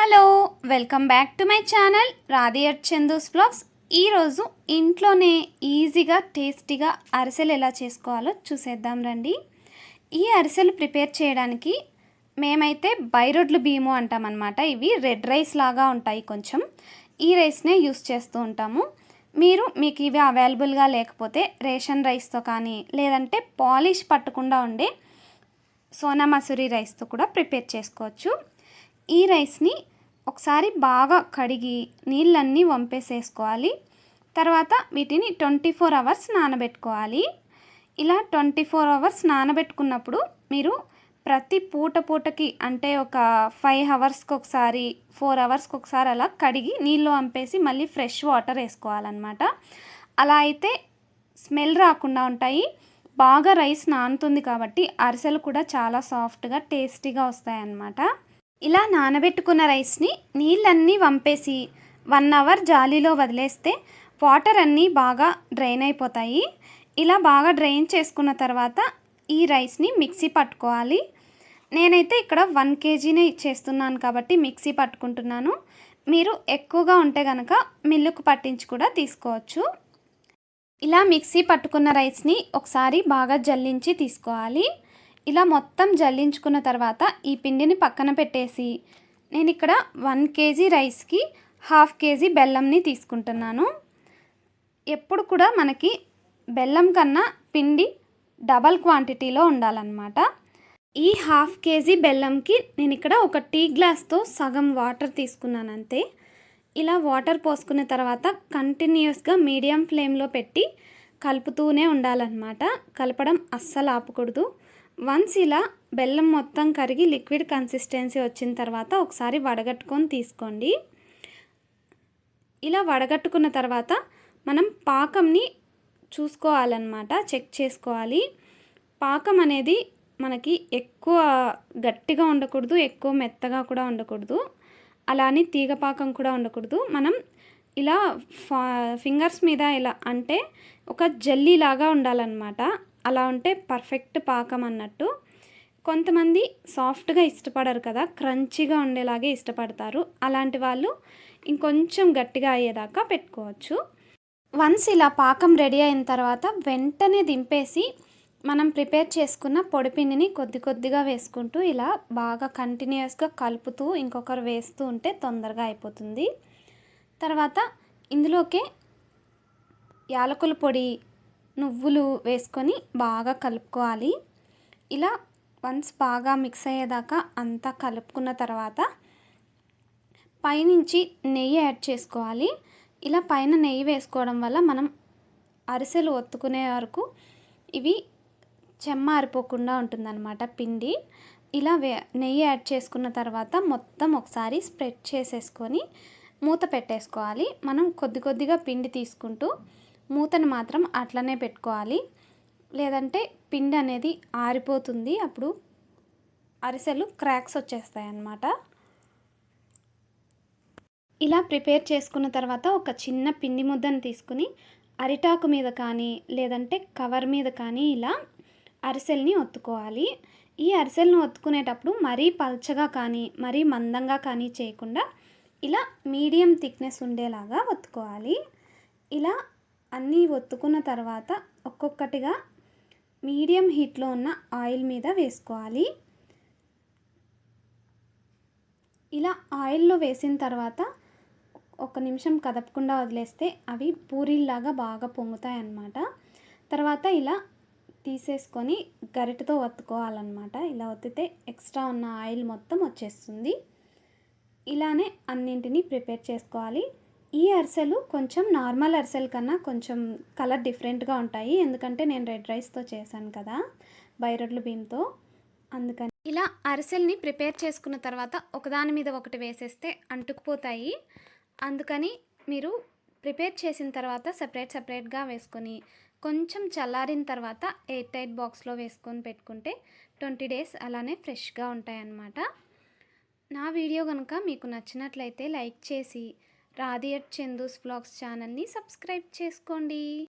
Hello welcome back to my channel రాధియట్ Chandu's blogs. ఈరోజు ఇంట్లోనే ఈజీగా టేస్టీగా అరిసెలు ఎలా చేసుకోవాలో చూసేద్దాం రండి. ఈ అరిసెలు ప్రిపేర్ చేయడానికి మేమైతే బైరొడ్లు బియ్యము అంటామన్నమాట. ఇవి రెడ్ రైస్ లాగా ఉంటాయి కొంచెం. ఈ రైస్నే యూస్ చేస్తూ ఉంటాము. మీరు మీకు ఇవి అవైలబుల్గా లేకపోతే రేషన్ రైస్తో కానీ లేదంటే పాలిష్ పట్టకుండా ఉండే సోనా మసూరి రైస్తో కూడా ప్రిపేర్ చేసుకోవచ్చు. ఈ రైస్ని ఒకసారి బాగా కడిగి నీళ్ళన్నీ వంపేసేసుకోవాలి. తర్వాత వీటిని ట్వంటీ ఫోర్ అవర్స్ నానబెట్టుకోవాలి. ఇలా ట్వంటీ ఫోర్ అవర్స్ నానబెట్టుకున్నప్పుడు మీరు ప్రతి పూట పూటకి అంటే ఒక ఫైవ్ అవర్స్కి ఒకసారి ఫోర్ అవర్స్కి ఒకసారి అలా కడిగి నీళ్ళు వంపేసి మళ్ళీ ఫ్రెష్ వాటర్ వేసుకోవాలన్నమాట. అలా అయితే స్మెల్ రాకుండా ఉంటాయి. బాగా రైస్ నానుతుంది కాబట్టి అరిసెలు కూడా చాలా సాఫ్ట్గా టేస్టీగా వస్తాయన్నమాట. ఇలా నానబెట్టుకున్న రైస్ని నీళ్ళన్నీ వంపేసి వన్ అవర్ జాలీలో వదిలేస్తే వాటర్ అన్నీ బాగా డ్రైన్ అయిపోతాయి. ఇలా బాగా డ్రైన్ చేసుకున్న తర్వాత ఈ రైస్ని మిక్సీ పట్టుకోవాలి. నేనైతే ఇక్కడ వన్ కేజీనే చేస్తున్నాను కాబట్టి మిక్సీ పట్టుకుంటున్నాను. మీరు ఎక్కువగా ఉంటే కనుక మిల్లుకు పట్టించి కూడా తీసుకోవచ్చు. ఇలా మిక్సీ పట్టుకున్న రైస్ని ఒకసారి బాగా జల్లించి తీసుకోవాలి. ఇలా మొత్తం జల్లించుకున్న తర్వాత ఈ పిండిని పక్కన పెట్టేసి నేను ఇక్కడ వన్ కేజీ రైస్కి హాఫ్ కేజీ బెల్లంని తీసుకుంటున్నాను. ఎప్పుడు కూడా మనకి బెల్లం కన్నా పిండి డబల్ క్వాంటిటీలో ఉండాలన్నమాట. ఈ హాఫ్ కేజీ బెల్లంకి నేను ఇక్కడ ఒక టీ గ్లాస్తో సగం వాటర్ తీసుకున్నాను అంతే. ఇలా వాటర్ పోసుకున్న తర్వాత కంటిన్యూస్గా మీడియం ఫ్లేమ్లో పెట్టి కలుపుతూనే ఉండాలన్నమాట. కలపడం అస్సలు ఆపకూడదు. వన్స్ ఇలా బెల్లం మొత్తం కరిగి లిక్విడ్ కన్సిస్టెన్సీ వచ్చిన తర్వాత ఒకసారి వడగట్టుకొని తీసుకోండి. ఇలా వడగట్టుకున్న తర్వాత మనం పాకంని చూసుకోవాలన్నమాట చెక్ చేసుకోవాలి. పాకం అనేది మనకి ఎక్కువ గట్టిగా ఉండకూడదు ఎక్కువ మెత్తగా కూడా ఉండకూడదు. అలానే తీగ పాకం కూడా ఉండకూడదు. మనం ఇలా ఫా ఫింగర్స్ మీద ఇలా అంటే ఒక జల్లీ లాగా ఉండాలన్నమాట. అలా ఉంటే పర్ఫెక్ట్ పాకం అన్నట్టు. కొంతమంది సాఫ్ట్గా ఇష్టపడరు కదా క్రంచీగా ఉండేలాగే ఇష్టపడతారు. అలాంటి వాళ్ళు ఇంకొంచెం గట్టిగా అయ్యేదాకా పెట్టుకోవచ్చు. వన్స్ ఇలా పాకం రెడీ అయిన తర్వాత వెంటనే దింపేసి మనం ప్రిపేర్ చేసుకున్న పొడిపిండిని కొద్ది కొద్దిగా వేసుకుంటూ ఇలా బాగా కంటిన్యూస్గా కలుపుతూ ఇంకొకరు వేస్తూ ఉంటే తొందరగా అయిపోతుంది. తర్వాత ఇందులోకే యాలకుల పొడి నువ్వులు వేసుకొని బాగా కలుపుకోవాలి. ఇలా వన్స్ బాగా మిక్స్ అయ్యేదాకా అంతా కలుపుకున్న తర్వాత పైనుంచి నెయ్యి యాడ్ చేసుకోవాలి. ఇలా పైన నెయ్యి వేసుకోవడం వల్ల మనం అరిసెలు ఒత్తుకునే వరకు ఇవి చెమ్మారిపోకుండా ఉంటుందన్నమాట పిండి. ఇలా వే నెయ్యి యాడ్ చేసుకున్న తర్వాత మొత్తం ఒకసారి స్ప్రెడ్ చేసేసుకొని మూత పెట్టేసుకోవాలి. మనం కొద్ది కొద్దిగా పిండి తీసుకుంటూ మూతను మాత్రం అట్లనే పెట్టుకోవాలి. లేదంటే పిండి అనేది ఆరిపోతుంది. అప్పుడు అరిసెలు క్రాక్స్ వచ్చేస్తాయి అన్నమాట ఇలా ప్రిపేర్ చేసుకున్న తర్వాత ఒక చిన్న పిండి ముద్దను తీసుకుని అరిటాకు మీద కానీ లేదంటే కవర్ మీద కానీ ఇలా అరిసెల్ని ఒత్తుకోవాలి. ఈ అరిసెలను ఒత్తుకునేటప్పుడు మరీ పల్చగా కానీ మరీ మందంగా కానీ చేయకుండా ఇలా మీడియం థిక్నెస్ ఉండేలాగా ఒత్తుకోవాలి. ఇలా అన్నీ ఒత్తుకున్న తర్వాత ఒక్కొక్కటిగా మీడియం హీట్లో ఉన్న ఆయిల్ మీద వేసుకోవాలి. ఇలా ఆయిల్లో వేసిన తర్వాత ఒక నిమిషం కదపకుండా వదిలేస్తే అవి పూరీల్లాగా బాగా పొంగుతాయి అన్నమాట తర్వాత ఇలా తీసేసుకొని గరిటతో ఒత్తుకోవాలన్నమాట. ఇలా ఒత్తితే ఎక్స్ట్రా ఉన్న ఆయిల్ మొత్తం వచ్చేస్తుంది. ఇలానే అన్నింటినీ ప్రిపేర్ చేసుకోవాలి. ఈ అరిసెలు కొంచెం నార్మల్ అరిసెల కన్నా కొంచెం కలర్ డిఫరెంట్గా ఉంటాయి. ఎందుకంటే నేను రెడ్ రైస్తో చేశాను కదా బైరొడ్లు బియ్యంతో అందుకని ఇలా అరిసెల్ని ప్రిపేర్ చేసుకున్న తర్వాత ఒకదాని మీద ఒకటి వేసేస్తే అంటుకుపోతాయి. అందుకని మీరు ప్రిపేర్ చేసిన తర్వాత సపరేట్ సపరేట్గా వేసుకొని కొంచెం చల్లారిన తర్వాత ఎయిర్ టైట్ బాక్స్లో వేసుకొని పెట్టుకుంటే ట్వంటీ డేస్ అలానే ఫ్రెష్గా ఉంటాయన్నమాట. నా వీడియో కనుక మీకు నచ్చినట్లయితే లైక్ చేసి రాధియట్ చందూస్ వ్లాగ్స్ ఛానల్ని సబ్స్క్రైబ్ చేసుకోండి.